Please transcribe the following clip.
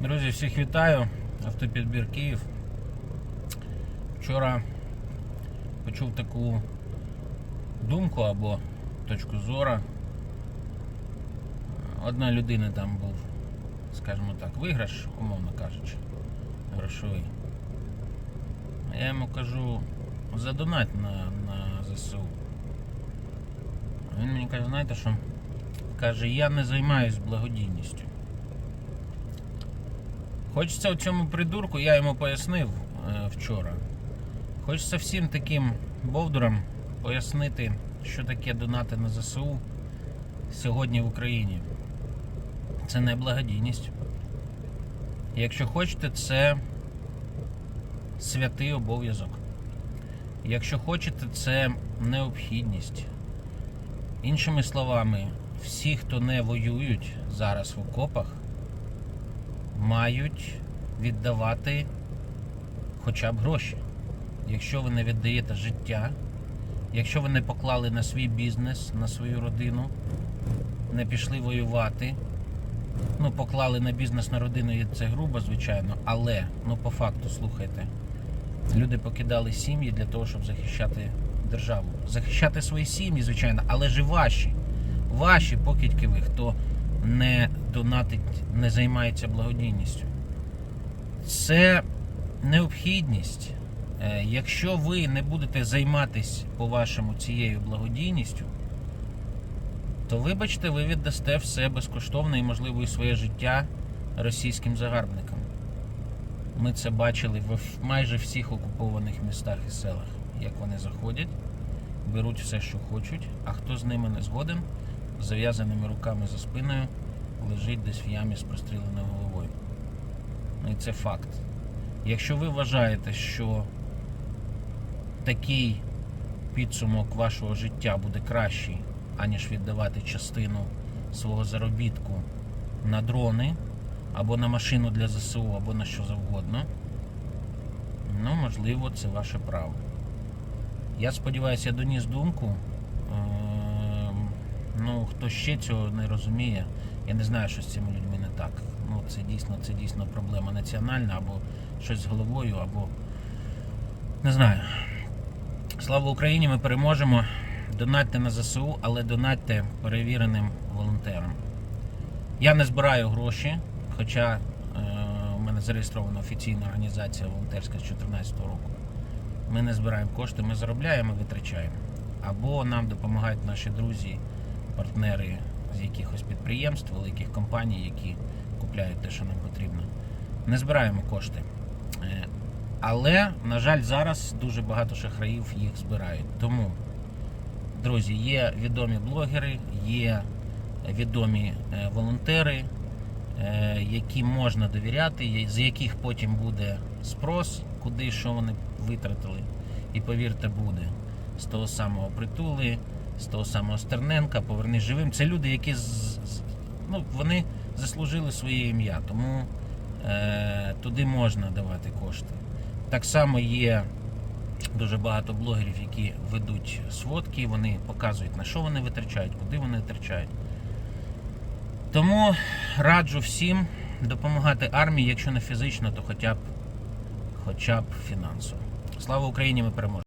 Друзі, всіх вітаю. Автопідбір Київ. Вчора почув таку думку або точку зору. Одна людина там був, скажімо так, виграш, умовно кажучи, грошовий. А я йому кажу, задонать на, на ЗСУ. Він мені каже, знаєте що? Каже, я не займаюсь благодійністю. Хочеться цьому придурку, я йому пояснив е, вчора. Хочеться всім таким бовдурам пояснити, що таке донати на ЗСУ сьогодні в Україні. Це не благодійність. Якщо хочете, це святий обов'язок. Якщо хочете, це необхідність. Іншими словами, всі, хто не воюють зараз в окопах, мають віддавати хоча б гроші. Якщо ви не віддаєте життя, якщо ви не поклали на свій бізнес, на свою родину, не пішли воювати, ну, поклали на бізнес на родину, і це грубо, звичайно, але ну по факту, слухайте, люди покидали сім'ї для того, щоб захищати державу. Захищати свої сім'ї, звичайно, але ж ваші. Ваші покидьки ви, хто не донатить, не займається благодійністю. Це необхідність. Е, Якщо ви не будете займатися по-вашому цією благодійністю, то вибачте, ви віддасте все безкоштовно і, можливо, і своє життя російським загарбникам. Ми це бачили в майже всіх окупованих містах і селах, як вони заходять, беруть все, що хочуть, а хто з ними не згоден, з зав'язаними руками за спиною, лежить десь в ямі з простріленою головою. Ну і це факт. Якщо ви вважаєте, що такий підсумок вашого життя буде кращий, аніж віддавати частину свого заробітку на дрони, або на машину для ЗСУ, або на що завгодно, ну, можливо, це ваше право. Я сподіваюся, я доніс думку. Хто ще цього не розуміє, я не знаю, що з цими людьми не так. Ну, це дійсно, це дійсно проблема національна, або щось з головою, або не знаю. Слава Україні, ми переможемо. Донатьте на ЗСУ, але донатьте перевіреним волонтерам. Я не збираю гроші, хоча е, у мене зареєстрована офіційна організація волонтерська з 2014 року. Ми не збираємо кошти, ми заробляємо, і витрачаємо. Або нам допомагають наші друзі, партнери з якихось підприємств, великих компаній, які купляють те, що нам потрібно. Не збираємо кошти. Е, Але, на жаль, зараз дуже багато шахраїв їх збирають. Тому, друзі, є відомі блогери, є відомі е, волонтери, е, які можна довіряти, з яких потім буде спрос, куди що вони витратили. І повірте, буде з того самого притули, з того самого Стерненка, поверни живим. Це люди, які ну, вони заслужили своє ім'я, тому е, туди можна давати кошти. Так само є дуже багато блогерів, які ведуть сводки, вони показують на що вони витрачають, куди вони витрачають. Тому раджу всім допомагати армії, якщо не фізично, то хоча б, хоча б фінансово. Слава Україні! Ми переможемо!